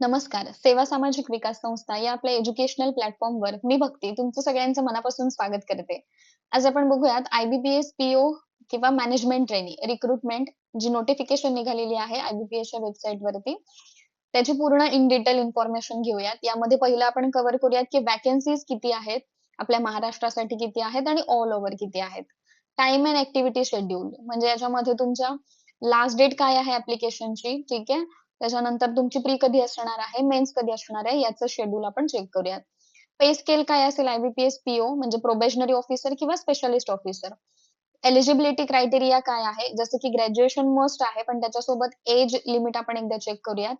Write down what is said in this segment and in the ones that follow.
नमस्कार. सेवा सामाजिक विकास संस्था या आपल्या एज्युकेशनल प्लॅटफॉर्मवर मी भक्ती तुमचं सगळ्यांचं मनापासून स्वागत करते. आज आपण बघूयात आयबीपीएस पीओ किंवा मॅनेजमेंट ट्रेनी रिक्रुटमेंट जी नोटिफिकेशन निघालेली आहे आयबीपीएस च्या वेबसाईट वरती त्याची पूर्ण इन डिटेल इन्फॉर्मेशन घेऊयात. यामध्ये पहिलं आपण कव्हर करूयात की वॅकन्सीज किती आहेत, आपल्या महाराष्ट्रासाठी किती आहेत आणि ऑल ओव्हर किती आहेत. टाइम अँड ऍक्टिव्हिटी शेड्यूल म्हणजे याच्यामध्ये तुमच्या लास्ट डेट काय आहे ऍप्लिकेशनची ठीक आहे. त्याच्यानंतर तुमची प्री कधी असणार आहे, मेन्स कधी असणार आहे याचं शेड्यूल आपण चेक करूयात. पे स्केल काय असेल आयबीपीएस पीओ म्हणजे प्रोबेशनरी ऑफिसर किंवा स्पेशलिस्ट ऑफिसर. एलिजिबिलिटी क्रायटेरिया काय आहे, जसं की ग्रॅज्युएशन मस्ट आहे, पण त्याच्यासोबत एज लिमिट आपण एकदा चेक करूयात.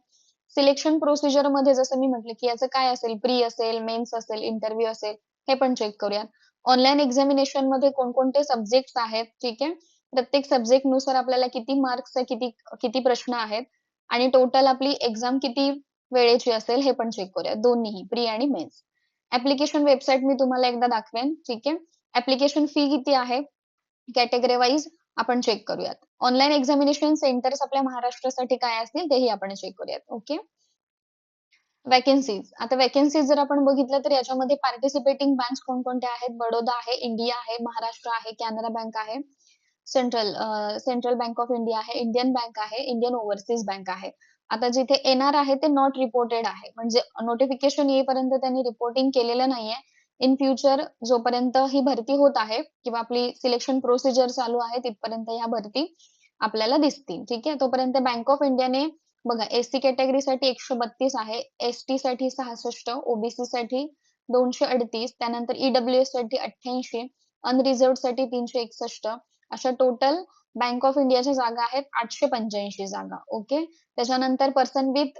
सिलेक्शन प्रोसिजरमध्ये जसं मी म्हटलं की याचं काय असेल, प्री असेल, मेन्स असेल, इंटरव्ह्यू असेल, हे पण चेक करूयात. ऑनलाईन एक्झामिनेशनमध्ये कोणकोणते सब्जेक्ट्स आहेत, ठीक आहे. प्रत्येक सब्जेक्टनुसार आपल्याला किती मार्क्स किती किती प्रश्न आहेत आणि टोटल आपली एक्झाम किती वेळेची असेल हे पण चेक करूया दोन्हीही प्री आणि मेन्स. ऍप्लिकेशन वेबसाईट मी तुम्हाला एकदा दाखवेन, ठीक आहे. ऍप्लिकेशन फी किती आहे, कॅटेगरी वाईज आपण चेक करूयात. ऑनलाईन एक्झामिनेशन सेंटर्स आपल्या महाराष्ट्रासाठी काय असतील तेही आपण चेक करूयात. ओके. वॅकन्सीज आता वॅकेन्सीज जर आपण बघितलं तर याच्यामध्ये पार्टिसिपेटिंग बँक कोणकोणत्या आहेत, बडोदा आहे, इंडिया आहे, महाराष्ट्र आहे, कॅनरा बँक आहे, Central Central Bank of India आहे, इंडियन बँक आहे, इंडियन ओव्हरसीज बँक आहे. आता जिथे येणार आहे ते नॉट रिपोर्टेड आहे म्हणजे नोटिफिकेशन येईपर्यंत त्यांनी रिपोर्टिंग केलेलं नाहीये. इन फ्युचर जोपर्यंत ही भरती होत आहे किंवा आपली सिलेक्शन प्रोसिजर चालू आहे तिथपर्यंत ह्या भरती आपल्याला दिसतील. ठीक आहे. तोपर्यंत बँक ऑफ इंडियाने बघा एससी कॅटेगरीसाठी एकशे बत्तीस आहे, एसटी साठी सहासष्ट, ओबीसी साठी दोनशे अडतीस, त्यानंतर ईडब्ल्यूएससाठी अठ्ठ्याऐंशी, अनरिझर्वसाठी तीनशे एकसष्ट अशा टोटल बँक ऑफ इंडियाच्या जागा आहेत आठशे पंच्याऐंशी जागा. ओके. त्याच्यानंतर पर्सन विथ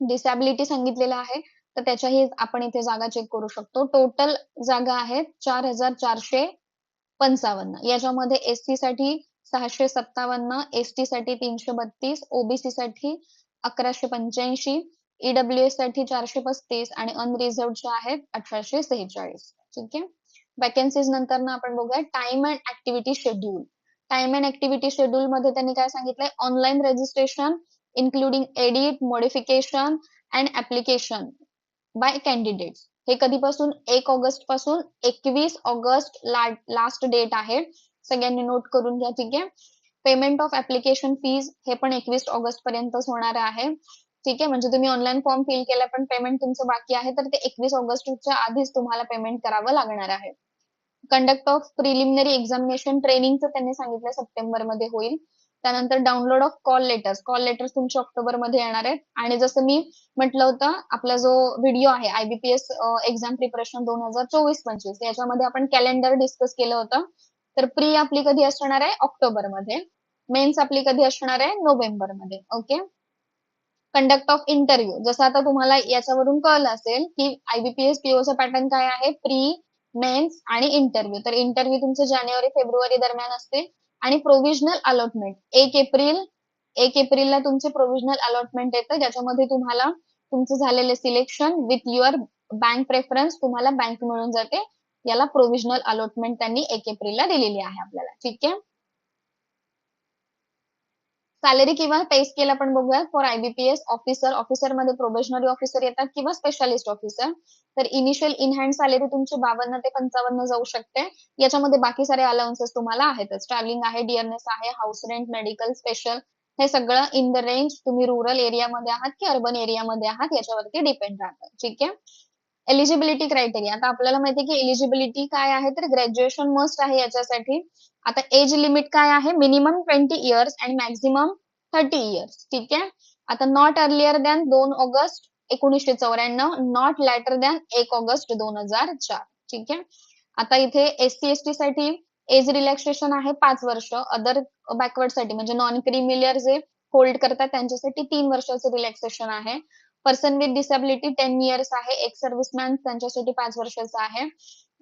डिसॅबिलिटी सांगितलेलं आहे तर त्याच्याही आपण इथे जागा चेक करू शकतो. टोटल जागा आहेत चार हजार चारशे पंचावन्न. याच्यामध्ये एससी साठी सहाशे सत्तावन्न, एसटी साठी तीनशे बत्तीस, ओबीसी साठी अकराशे पंच्याऐंशी, ईडब्ल्यूएससाठी चारशे पस्तीस आणि अनरिझर्व्ड आहेत अठराशे सेहेचाळीस. ठीक आहे. वॅकन्सीज नंतर ना आपण बघूया time and activity schedule. Time and activity schedule मध्ये त्यांनी काय सांगितलंय online registration including edit, modification and application by candidate हे कधीपासून एक ऑगस्टपासून एकवीस ऑगस्ट लास्ट डेट आहे. सगळ्यांनी नोट करून घ्या ठीक आहे. पेमेंट ऑफ ऍप्लिकेशन फीज हे पण एकवीस ऑगस्ट पर्यंतच होणार आहे. ठीक आहे म्हणजे तुम्ही ऑनलाईन फॉर्म फिल केला पण पेमेंट तुमचं बाकी आहे तर ते एकवीस ऑगस्टच्या आधीच तुम्हाला पेमेंट करावं लागणार आहे. कंडक्ट ऑफ प्रिलिमिनरी एक्झामिनेशन ट्रेनिंगचं त्यांनी सांगितलं सप्टेंबरमध्ये होईल. त्यानंतर download of call letters call letters तुमचे ऑक्टोबरमध्ये येणार आहेत. आणि जसं मी म्हटलं होतं आपला जो व्हिडिओ आहे आयबीपीएस एक्झाम प्रिपरेशन दोन हजार चोवीस पंचवीस याच्यामध्ये आपण कॅलेंडर डिस्कस केलं होतं. तर प्री आपली कधी असणार आहे? ऑक्टोबरमध्ये. मेन्स आपली कधी असणार आहे? नोव्हेंबरमध्ये. ओके? कंडक्ट ऑफ इंटरव्ह्यू जसं आता तुम्हाला याच्यावरून कळलं असेल की आयबीपीएस पीओचा पॅटर्न काय आहे? प्री मेन्स आणि इंटरव्ह्यू. तर इंटरव्ह्यू तुमचे जानेवारी फेब्रुवारी दरम्यान असते आणि प्रोव्हिजनल अलॉटमेंट एक एप्रिल एक एप्रिलला तुमचे प्रोव्हिजनल अलॉटमेंट येतं. ज्याच्यामध्ये तुम्हाला तुमचं झालेले selection with your bank preference तुम्हाला बँक मिळून जाते. याला प्रोव्हिजनल अलॉटमेंट त्यांनी एक एप्रिलला दिलेली आहे आपल्याला. ठीक आहे? सॅलरी किंवा पे स्केल आपण बघूया. फॉर आयबीपीएस ऑफिसर ऑफिसरमध्ये प्रोबेशनरी ऑफिसर येतात किंवा स्पेशालिस्ट ऑफिसर तर इनिशियल इन हँड सॅलरी तुमची बावन्न ते पंचावन्न जाऊ शकते. याच्यामध्ये बाकी सारे अलाउन्सेस तुम्हाला आहेतच. ट्रॅव्हलिंग आहे डिअरनेस आहे हाऊस रेंट मेडिकल स्पेशल हे सगळं इन द रेंज तुम्ही रुरल एरियामध्ये आहात की अर्बन एरियामध्ये आहात याच्यावरती डिपेंड राहतं. ठीक आहे? एलिजिबिलिटी क्रायटेरिया आता आपल्याला माहिती की एलिजिबिलिटी काय आहे? तर ग्रॅज्युएशन मस्ट आहे याच्यासाठी. आता एज लिमिट काय आहे? मिनिमम ट्वेंटी इयर्स आणि मॅक्झिमम थर्टी इयर्स ठीक आहे? आता नॉट अर्लियर दॅन दोन ऑगस्ट एकोणीसशे चौऱ्याण्णव नॉट लॅटर दॅन एक ऑगस्ट दोन हजार चार. ठीक आहे? आता इथे एससी एसटी साठी एज रिलॅक्सेशन आहे पाच वर्ष. अदर बॅकवर्डसाठी म्हणजे नॉन क्रिमिलियर जे होल्ड करतात त्यांच्यासाठी तीन वर्षाचं रिलॅक्सेशन आहे. Person with disability ten years आहे. एक सर्व्हिसमॅन त्यांच्यासाठी पाच वर्षाचा आहे.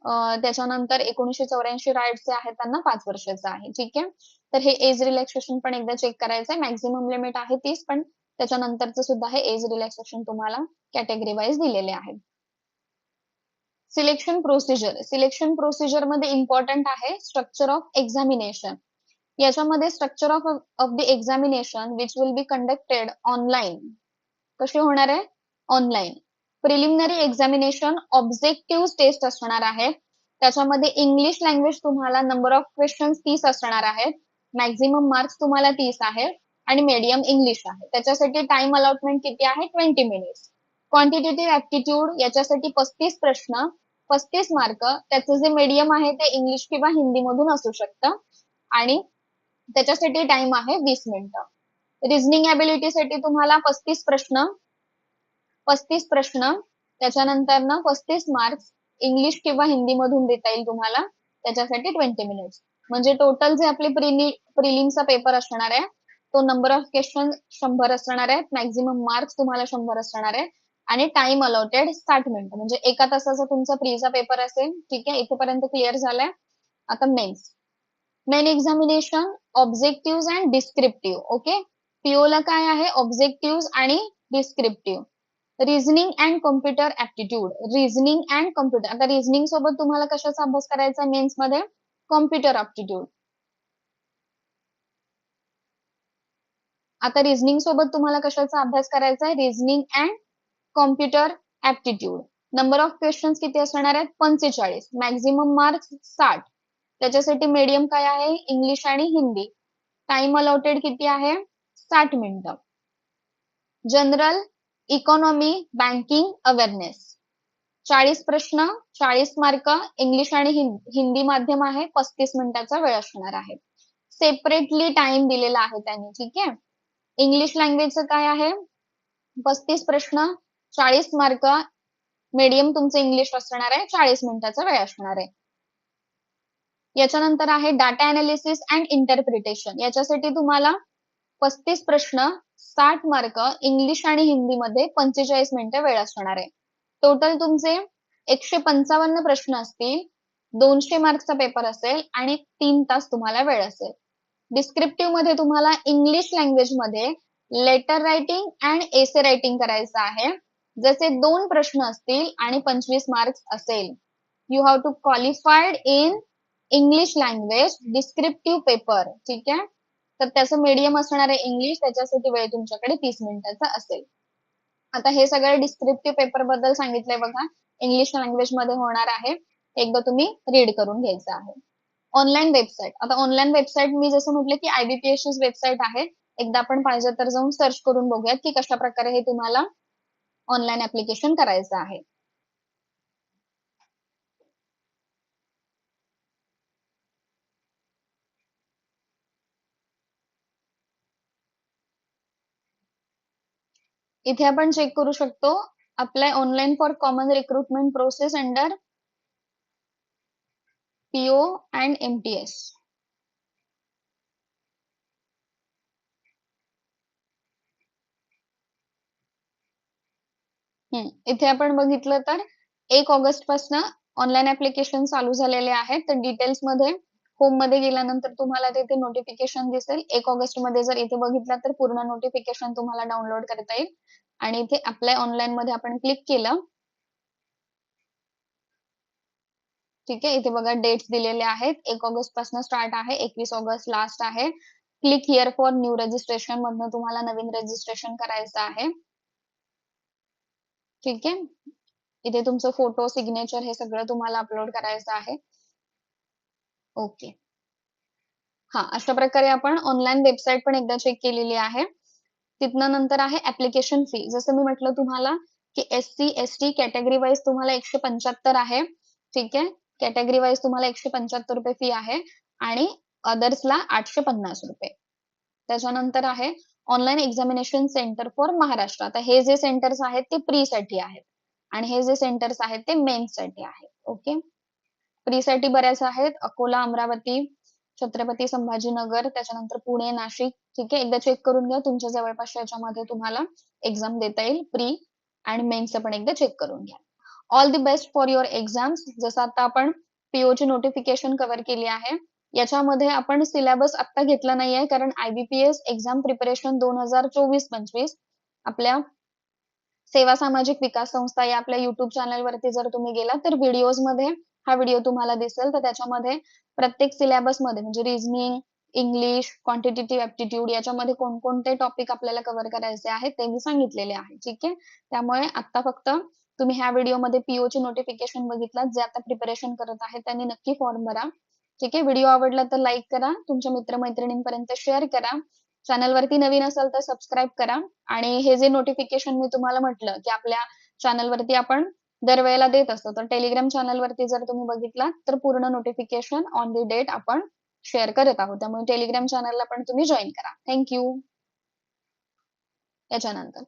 त्याच्यानंतर एकोणीशे चौऱ्याऐंशी राईटचे आहेत त्यांना पाच वर्षाचं आहे. ठीक आहे? तर हे एज रिलॅक्सेशन पण एकदा चेक करायचं आहे मॅक्झिमम लिमिट आहे तीस पण त्याच्यानंतरचं सुद्धा हे एज रिलॅक्सेशन तुम्हाला कॅटेगरी वाईज दिलेले आहे सिलेक्शन प्रोसिजर सिलेक्शन प्रोसिजरमध्ये इम्पॉर्टंट आहे स्ट्रक्चर ऑफ एक्झामिनेशन याच्यामध्ये structure of of the examination which will be conducted online कशी होणार आहे? Online preliminary examination objective test असणार आहे. त्याच्यामध्ये इंग्लिश लँग्वेज तुम्हाला नंबर ऑफ क्वेश्चन तीस असणार आहेत. मॅक्झिमम मार्क्स तुम्हाला तीस आहेत. आणि मीडियम इंग्लिश आहे. त्याच्यासाठी टाइम अलॉटमेंट किती आहे? ट्वेंटी मिनिट्स क्वांटिटेटिव्ह ऍप्टिट्यूड याच्यासाठी पस्तीस प्रश्न पस्तीस मार्क त्याचं जे मीडियम आहे ते इंग्लिश किंवा हिंदी मधून असू शकतं. आणि त्याच्यासाठी टाइम आहे वीस मिनिटं. रिझनिंग ॲबिलिटीसाठी तुम्हाला पस्तीस प्रश्न पस्तीस प्रश्न. त्याच्यानंतर ना पस्तीस मार्क्स इंग्लिश किंवा हिंदी मधून देता येईल तुम्हाला. त्याच्यासाठी ट्वेंटी मिनिट्स म्हणजे टोटल जे आपले प्रिलिमचा पेपर असणार आहे तो नंबर ऑफ क्वेश्चन शंभर असणार आहे. मॅक्झिमम मार्क्स तुम्हाला शंभर असणार आहे. आणि टाइम अलॉटेड साठ मिनिट म्हणजे एका तासाचा तुमचा प्रीचा पेपर असेल ठीक आहे? इथेपर्यंत क्लिअर झालाय. आता mains main examination objective and descriptive okay पीओला काय आहे? ऑब्जेक्टिव्ह आणि descriptive reasoning and computer aptitude reasoning and computer आता रिझनिंग सोबत तुम्हाला कशाचा अभ्यास करायचा मेन्समध्ये? कॉम्प्युटर ऍप्टिट्यूड आता रिझनिंग सोबत तुम्हाला कशाचा अभ्यास करायचा आहे? Reasoning and computer aptitude number of question किती असणार आहेत? पंचेचाळीस. मॅक्झिमम मार्क्स साठ. त्याच्यासाठी मीडियम काय आहे? इंग्लिश आणि हिंदी टाइम अलॉटेड किती आहे? साठ मिनिटं. General economy banking awareness. चाळीस प्रश्न चाळीस मार्क इंग्लिश आणि हिंदी माध्यम आहे पस्तीस मिनिटाचा वेळ असणार आहे. सेपरेटली टाइम दिलेला आहे त्यांनी ठीक आहे? इंग्लिश लँग्वेजचं काय आहे? पस्तीस प्रश्न चाळीस मार्क मीडियम तुमचं इंग्लिश असणार आहे चाळीस मिनिटाचा वेळ असणार आहे. याच्यानंतर आहे डाटा अनालिसिस अँड इंटरप्रिटेशन याच्यासाठी तुम्हाला पस्तीस प्रश्न साठ मार्क इंग्लिश आणि हिंदी मध्ये पंचेचाळीस मिनिटं वेळ असणार आहे. टोटल तुमचे एकशे पंचावन्न प्रश्न असतील दोनशे मार्कचा पेपर असेल आणि तीन तास तुम्हाला वेळ असेल. डिस्क्रिप्टिव्हमध्ये तुम्हाला इंग्लिश लँग्वेजमध्ये letter writing and essay writing करायचं आहे. जसे दोन प्रश्न असतील आणि पंचवीस मार्क्स असेल. You have to qualified in English language descriptive paper ठीक आहे? तर त्याचं मीडियम असणार आहे इंग्लिश त्याच्यासाठी वेळ तुमच्याकडे तीस मिनिटाचा असेल. आता हे सगळं डिस्क्रिप्टिव्ह पेपरबद्दल सांगितलंय बघा. इंग्लिश लँग्वेजमध्ये होणार आहे. एकदा तुम्ही रीड करून घ्यायचं आहे. ऑनलाईन वेबसाईट आता ऑनलाईन वेबसाईट मी जसं म्हटलं की आयबीपीएस वेबसाईट आहे. एकदा आपण पाहिजे तर जाऊन सर्च करून बघूयात की कशा प्रकारे हे तुम्हाला ऑनलाईन ऍप्लिकेशन करायचं आहे. इथे आपण चेक करू शकतो. Apply online for common recruitment process under PO and MTS इथे आपण बघितलं तर एक ऑगस्टपासून ऑनलाईन ऍप्लिकेशन चालू झालेले आहेत. तर डिटेल्समध्ये होममध्ये गेल्यानंतर तुम्हाला तिथे नोटिफिकेशन दिसेल. एक ऑगस्टमध्ये जर इथे बघितलं तर पूर्ण नोटिफिकेशन तुम्हाला डाउनलोड करता येईल. आणि इथे अप्लाय ऑनलाईन मध्ये आपण क्लिक केलं. ठीक आहे इथे बघा डेट्स दिलेले आहेत. एक ऑगस्टपासून स्टार्ट आहे एकवीस ऑगस्ट लास्ट आहे. Click here for new registration मधनं तुम्हाला नवीन रजिस्ट्रेशन करायचं आहे. ठीक आहे. इथे तुमचं फोटो सिग्नेचर हे सगळं तुम्हाला अपलोड करायचं आहे. ओके हा अशा प्रकारे आपण ऑनलाईन वेबसाईट पण एकदा चेक केलेली आहे. तिथनं नंतर आहे ऍप्लिकेशन फी जसं मी म्हटलं तुम्हाला की S C S T category wise तुम्हाला एकशे पंच्याहत्तर आहे. ठीक आहे? कॅटेगरी वाईज तुम्हाला एकशे पंच्याहत्तर रुपये फी आहे आणि अदर्सला आठशे पन्नास रुपये. त्याच्यानंतर आहे online examination centre for Maharashtra. आता हे जे सेंटर्स आहेत ते प्री साठी आहेत आणि हे जे सेंटर्स आहेत ते मेन्ससाठी आहेत. ओके प्री साठी बऱ्याच आहेत. अकोला अमरावती छत्रपती संभाजीनगर त्याच्यानंतर पुणे नाशिक. ठीक आहे? एकदा चेक करून घ्या. तुमच्या जवळपास याच्यामध्ये तुम्हाला एक्झाम देता येईल. प्री आणि मेन्सचं पण एकदा चेक करून घ्या. All the best for your exams जसं आता आपण पीओ ची नोटिफिकेशन कव्हर केली आहे. याच्यामध्ये आपण सिलेबस आता घेतला नाहीये कारण आयबीपीएस एक्झाम प्रिपरेशन दोन हजार चोवीस पंचवीस आपल्या सेवा सामाजिक विकास संस्था या आपल्या युट्यूब चॅनल वरती जर तुम्ही गेला तर व्हिडिओजमध्ये हा व्हिडिओ तुम्हाला दिसेल तर त्याच्यामध्ये प्रत्येक सिलेबसमध्ये म्हणजे रिझनिंग इंग्लिश क्वांटिटेटिव्ह ऍप्टिट्यूड याच्यामध्ये कोणकोणते टॉपिक आपल्याला कव्हर करायचे आहेत ते मी सांगितलेले आहे ठीक आहे? त्यामुळे आता फक्त तुम्ही ह्या व्हिडिओमध्ये पीओ ची नोटिफिकेशन बघितलं जे आता प्रिपरेशन करत आहेत त्यांनी नक्की फॉर्म भरा ठीक आहे? व्हिडिओ आवडला तर लाईक करा तुमच्या मित्रमैत्रिणींपर्यंत शेअर करा चॅनल वरती नवीन असाल तर सबस्क्राईब करा आणि हे जे नोटिफिकेशन मी तुम्हाला म्हटलं की आपल्या चॅनल वरती आपण दरवेळेला देत असतो. तर टेलिग्राम चॅनल वरती जर तुम्ही बघितला तर पूर्ण नोटिफिकेशन ऑन दी डेट आपण शेअर करत आहोत. त्यामुळे टेलिग्राम चॅनलला पण तुम्ही जॉईन करा. थँक्यू याच्यानंतर.